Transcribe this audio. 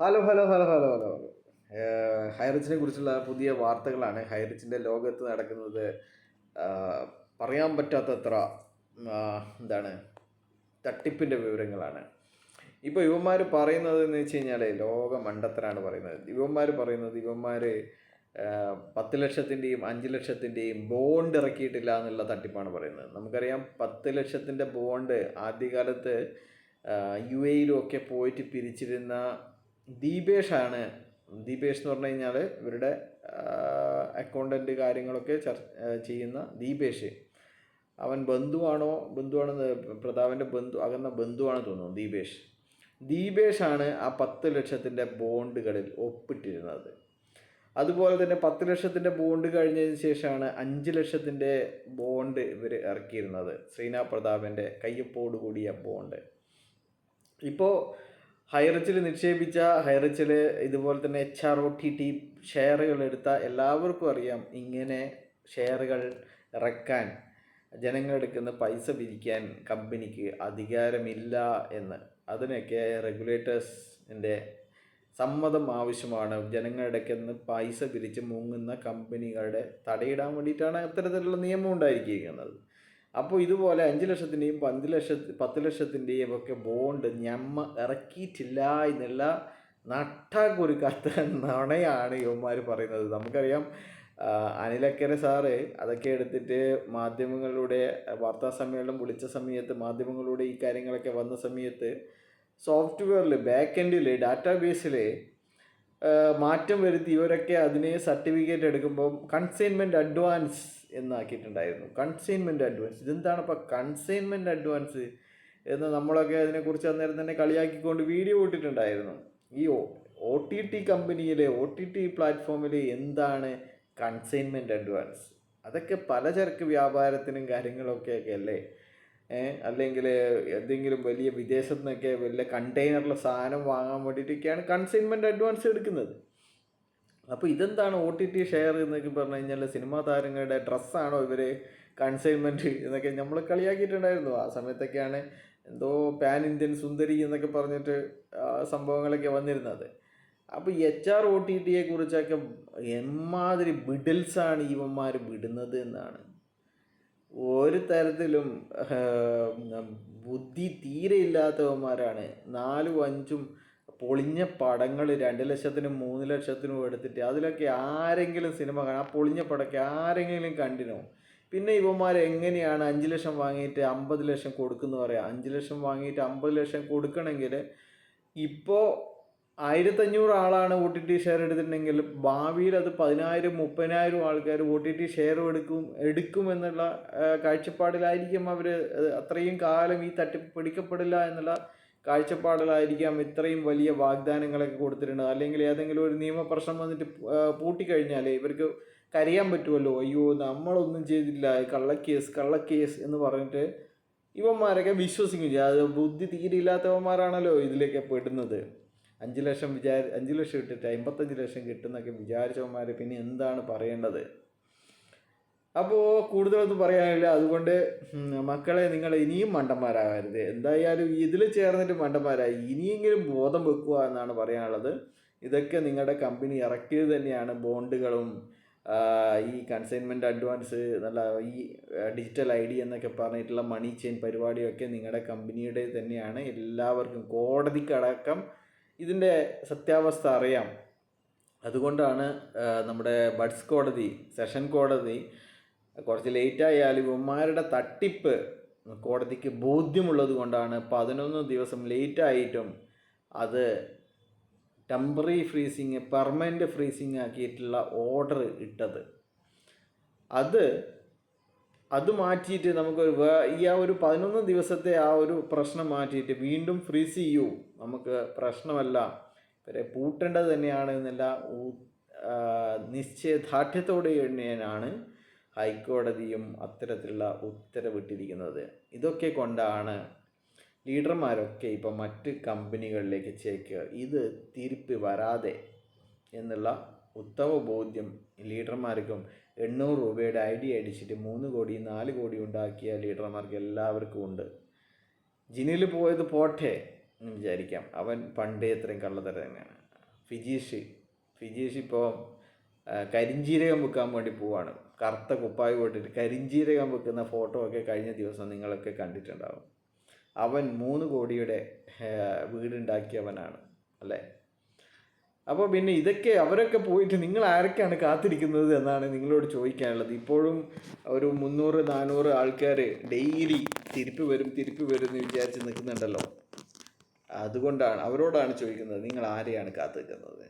Hello hello hello hello hello ഹൈറിച്ചിനെ കുറിച്ചുള്ള പുതിയ വാർത്തകളാണ്. ഹൈറിച്ചിന്റെ ലോകത്ത് നടക്കുന്നത് പറയാൻ പറ്റാത്തത്ര എന്താണ് തട്ടിപ്പിന്റെ വിവരങ്ങളാണ്. ഇപ്പോൾ ഇവന്മാർ പറയുന്നത് എന്ന് വെച്ച് കഴിഞ്ഞാൽ ലോക മണ്ടത്തരാണ് പറയുന്നത്. ഇവന്മാർ പറയുന്നത് ഇവന്മാർ പത്ത് ലക്ഷത്തിന്റെയും അഞ്ച് ലക്ഷത്തിന്റെയും ബോണ്ട് ഇറക്കിയിട്ടില്ല എന്നുള്ള തട്ടിപ്പാണ് പറയുന്നത്. നമുക്കറിയാം പത്ത് ലക്ഷത്തിന്റെ ബോണ്ട് ആദ്യകാലത്ത് യു എയിലും ഒക്കെ പോയിട്ട് പിരിച്ചിരുന്ന ദീപേഷാണ്. ദീപേഷ് എന്ന് പറഞ്ഞു കഴിഞ്ഞാൽ ഇവരുടെ അക്കൗണ്ടന്റ് കാര്യങ്ങളൊക്കെ ചർ ചെയ്യുന്ന ദീപേഷ്. അവൻ ബന്ധുവാണോ ബന്ധുവാണെന്ന് പ്രതാപന്റെ ബന്ധു അകന്ന ബന്ധുവാണെന്ന് തോന്നുന്നു ദീപേഷ്. ദീപേഷാണ് ആ പത്ത് ലക്ഷത്തിന്റെ ബോണ്ടുകളിൽ ഒപ്പിട്ടിരുന്നത്. അതുപോലെ തന്നെ പത്ത് ലക്ഷത്തിന്റെ ബോണ്ട് കഴിഞ്ഞതിന് ശേഷമാണ് അഞ്ച് ലക്ഷത്തിന്റെ ബോണ്ട് ഇവർ ഇറക്കിയിരുന്നത്. ശ്രീനാ പ്രതാപന്റെ കയ്യൊപ്പോട് കൂടിയ ബോണ്ട്. ഇപ്പോൾ ഹൈറിച്ചിൽ നിക്ഷേപിച്ച ഹൈറിച്ചിൽ ഇതുപോലെ തന്നെ H R O T T ഷെയറുകൾ എടുത്ത എല്ലാവർക്കും അറിയാം ഇങ്ങനെ ഷെയറുകൾ ഇറക്കാൻ ജനങ്ങളെടുക്കുന്ന പൈസ പിരിക്കാൻ കമ്പനിക്ക് അധികാരമില്ല എന്ന്. അതിനൊക്കെ റെഗുലേറ്റേഴ്സിന്റെ സമ്മതം ആവശ്യമാണ്. ജനങ്ങളുടെ നിന്ന് പൈസ പിരിച്ച് മുങ്ങുന്ന കമ്പനികളുടെ തടയിടാൻ വേണ്ടിയിട്ടാണ് അത്തരത്തിലുള്ള നിയമം ഉണ്ടായിരിക്കുന്നത്. അപ്പോൾ ഇതുപോലെ അഞ്ച് ലക്ഷത്തിന്റെയും പഞ്ച് ലക്ഷത്തി പത്ത് ലക്ഷത്തിന്റെയും ഒക്കെ ബോണ്ട് ഞമ്മ ഇറക്കിയിട്ടില്ല എന്നുള്ള നട്ട കുരുക്കാത്ത നുണയാണ് ഇവന്മാർ പറയുന്നത്. നമുക്കറിയാം അനിലക്കര സാറ് അതൊക്കെ എടുത്തിട്ട് മാധ്യമങ്ങളുടെ വാർത്താ സമ്മേളനം വിളിച്ച സമയത്ത് മാധ്യമങ്ങളിലൂടെ ഈ കാര്യങ്ങളൊക്കെ വന്ന സമയത്ത് സോഫ്റ്റ്വെയറിൽ ബാക്ക് എൻഡിൽ ഡാറ്റാബേസിൽ മാറ്റം വരുത്തി ഇവരൊക്കെ അതിന് സർട്ടിഫിക്കറ്റ് എടുക്കുമ്പോൾ കൺസൈൻമെന്റ് അഡ്വാൻസ് എന്നാക്കിയിട്ടുണ്ടായിരുന്നു. കൺസൈൻമെന്റ് അഡ്വാൻസ് ഇതെന്താണ് ഇപ്പോൾ കൺസൈൻമെന്റ് അഡ്വാൻസ് എന്ന് നമ്മളൊക്കെ അതിനെക്കുറിച്ച് അന്നേരം തന്നെ കളിയാക്കിക്കൊണ്ട് വീഡിയോ ഇട്ടിട്ടുണ്ടായിരുന്നു. ഈ ഒ ടി ടി കമ്പനിയിലെ ഒ ടി ടി പ്ലാറ്റ്ഫോമിൽ എന്താണ് കൺസൈൻമെന്റ് അഡ്വാൻസ് അതൊക്കെ പലചരക്ക് വ്യാപാരത്തിനും കാര്യങ്ങളൊക്കെയൊക്കെ അല്ലേ? അല്ലെങ്കിൽ എന്തെങ്കിലും വലിയ വിദേശത്തു നിന്നൊക്കെ വലിയ കണ്ടെയ്നറിൽ സാധനം വാങ്ങാൻ വേണ്ടിയിട്ടൊക്കെയാണ് കൺസൈൻമെന്റ് അഡ്വാൻസ് എടുക്കുന്നത്. അപ്പോൾ ഇതെന്താണ് ഒ ടി ടി ഷെയർ എന്നൊക്കെ പറഞ്ഞു കഴിഞ്ഞാൽ സിനിമാ താരങ്ങളുടെ ഡ്രസ്സാണോ ഇവർ കൺസൈൻമെന്റ് എന്നൊക്കെ നമ്മൾ കളിയാക്കിയിട്ടുണ്ടായിരുന്നു. ആ സമയത്തൊക്കെയാണ് എന്തോ പാൻ ഇന്ത്യൻ സുന്ദരി എന്നൊക്കെ പറഞ്ഞിട്ട് സംഭവങ്ങളൊക്കെ വന്നിരുന്നത്. അപ്പോൾ എച്ച് ആർ ഒ ടി ടിയെ കുറിച്ചൊക്കെ എമ്മാതിരി ബിഡിൽസാണ് ഇവന്മാർ വിടുന്നത് എന്നാണ്. ഒരു തരത്തിലും ബുദ്ധി തീരെ ഇല്ലാത്തവന്മാരാണ്. നാലും അഞ്ചും പൊളിഞ്ഞ പടങ്ങൾ രണ്ട് ലക്ഷത്തിനും മൂന്ന് ലക്ഷത്തിനും എടുത്തിട്ട് അതിലൊക്കെ ആരെങ്കിലും സിനിമ കാണാം ആ പൊളിഞ്ഞ പടമൊക്കെ ആരെങ്കിലും കണ്ടിനോ? പിന്നെ ഇവന്മാർ എങ്ങനെയാണ് അഞ്ച് ലക്ഷം വാങ്ങിയിട്ട് അമ്പത് ലക്ഷം കൊടുക്കുന്നു പറയാം? അഞ്ച് ലക്ഷം വാങ്ങിയിട്ട് അമ്പത് ലക്ഷം കൊടുക്കണമെങ്കിൽ ഇപ്പോൾ ആയിരത്തഞ്ഞൂറ് ആളാണ് ഒ ടി ടി ഷെയർ എടുത്തിട്ടുണ്ടെങ്കിൽ ഭാവിയിൽ അത് പതിനായിരം മുപ്പതിനായിരം ആൾക്കാർ ഒ ടി ടി ഷെയർ എടുക്കും എടുക്കും എന്നുള്ള ആ, കാഴ്ചപ്പാടിലായിരിക്കും അവർ അത്രയും കാലം ഈ തട്ടിപ്പ് പിടിക്കപ്പെടില്ല എന്നുള്ള കാഴ്ചപ്പാടിലായിരിക്കാം ഇത്രയും വലിയ വാഗ്ദാനങ്ങളൊക്കെ കൊടുത്തിട്ടുണ്ട് അല്ലെങ്കിൽ ഏതെങ്കിലും ഒരു നിയമപ്രശ്നം വന്നിട്ട് പൂട്ടിക്കഴിഞ്ഞാൽ ഇവർക്ക് കരയാൻ പറ്റുമല്ലോ അയ്യോ നമ്മളൊന്നും ചെയ്തില്ല. കള്ളക്കേസ് കള്ളക്കേസ് എന്ന് പറഞ്ഞിട്ട് ഇവന്മാരൊക്കെ വിശ്വസിക്കും. അത് ബുദ്ധി തീരില്ലാത്തവന്മാരാണല്ലോ ഇതിലേക്ക് പെടുന്നത്. അഞ്ച് ലക്ഷം വിചാരി അഞ്ച് ലക്ഷം ഇട്ടിട്ട് അമ്പത്തഞ്ച് ലക്ഷം കിട്ടുന്നൊക്കെ വിചാരിച്ചവന്മാർ പിന്നെ എന്താണ് പറയേണ്ടത്? അപ്പോൾ കൂടുതലൊന്നും പറയാനില്ല. അതുകൊണ്ട് മക്കളെ നിങ്ങൾ ഇനിയും മണ്ടന്മാരാകരുത്. എന്തായാലും ഇതിൽ ചേർന്നിട്ട് മണ്ടന്മാരായി. ഇനിയെങ്കിലും ബോധം വെക്കുക എന്നാണ് പറയാനുള്ളത്. ഇതൊക്കെ നിങ്ങളുടെ കമ്പനി ഇറക്കിയത് തന്നെയാണ് ബോണ്ടുകളും ഈ കൺസൈൻമെന്റ് അഡ്വാൻസ് നല്ല ഈ ഡിജിറ്റൽ ഐ ഡി എന്നൊക്കെ പറഞ്ഞിട്ടുള്ള മണി ചെയിൻ പരിപാടിയൊക്കെ നിങ്ങളുടെ കമ്പനിയുടെ തന്നെയാണ്. എല്ലാവർക്കും കോടതിക്കടക്കം ഇതിന്റെ സത്യാവസ്ഥ അറിയാം. അതുകൊണ്ടാണ് നമ്മുടെ ബഡ്സ് കോടതി സെഷൻ കോടതി കുറച്ച് ലേറ്റ് ആയാലും ഇവന്മാരുടെ തട്ടിപ്പ് കോടതിക്ക് ബോധ്യമുള്ളത് കൊണ്ടാണ് പതിനൊന്ന് ദിവസം ലേറ്റായിട്ടും അത് ടെമ്പററി ഫ്രീസിങ് പെർമനന്റ് ഫ്രീസിങ് ആക്കിയിട്ടുള്ള ഓർഡർ ഇട്ടത്. അത് അത് മാറ്റിയിട്ട് നമുക്ക് ഈ ആ ഒരു പതിനൊന്ന് ദിവസത്തെ ആ ഒരു പ്രശ്നം മാറ്റിയിട്ട് വീണ്ടും ഫ്രീസ് ചെയ്യൂ. നമുക്ക് പ്രശ്നമല്ല. ഇവരെ പൂട്ടേണ്ടത് തന്നെയാണ് എന്നല്ല നിശ്ചയദാർഢ്യത്തോടെ തന്നെയാണ് ഹൈക്കോടതിയും അത്തരത്തിലുള്ള ഉത്തരവിട്ടിരിക്കുന്നത്. ഇതൊക്കെ കൊണ്ടാണ് ലീഡർമാരൊക്കെ ഇപ്പം മറ്റ് കമ്പനികളിലേക്ക് ചേക്കുക. ഇത് തിരുപ്പി വരാതെ എന്നുള്ള ഉത്തമ ബോധ്യം ലീഡർമാർക്കും എണ്ണൂറ് രൂപയുടെ ഐ ഡി അടിച്ചിട്ട് മൂന്ന് കോടി നാല് കോടി ഉണ്ടാക്കിയ ലീഡർമാർക്ക് എല്ലാവർക്കും ഉണ്ട്. ജിനിൽ പോയത് പോട്ടെ എന്ന് വിചാരിക്കാം. അവൻ പണ്ടേ ഇത്രയും കള്ളത്തരം തന്നെയാണ്. ഫിജീഷ് ഫിജീഷ് ഇപ്പോൾ കരിഞ്ജീരകം വെക്കാൻ വേണ്ടി പോവാണ്. കറുത്ത കുപ്പായി പോയിട്ടിട്ട് കരിഞ്ജീരകം വെക്കുന്ന ഫോട്ടോ ഒക്കെ കഴിഞ്ഞ ദിവസം നിങ്ങളൊക്കെ കണ്ടിട്ടുണ്ടാവും. അവൻ മൂന്ന് കോടിയുടെ വീടുണ്ടാക്കിയവനാണ്. അല്ലേ? അപ്പോൾ പിന്നെ ഇതൊക്കെ അവരൊക്കെ പോയിട്ട് നിങ്ങൾ ആരൊക്കെയാണ് കാത്തിരിക്കുന്നത് എന്നാണ് നിങ്ങളോട് ചോദിക്കാനുള്ളത്. ഇപ്പോഴും ഒരു മുന്നൂറ് നാനൂറ് ആൾക്കാർ ഡെയിലി തിരിപ്പ് വരും തിരിപ്പ് വരും എന്ന് വിചാരിച്ച് നിൽക്കുന്നുണ്ടല്ലോ. അതുകൊണ്ടാണ് അവരോടാണ് ചോദിക്കുന്നത് നിങ്ങൾ ആരെയാണ് കാത്തിരിക്കുന്നത്?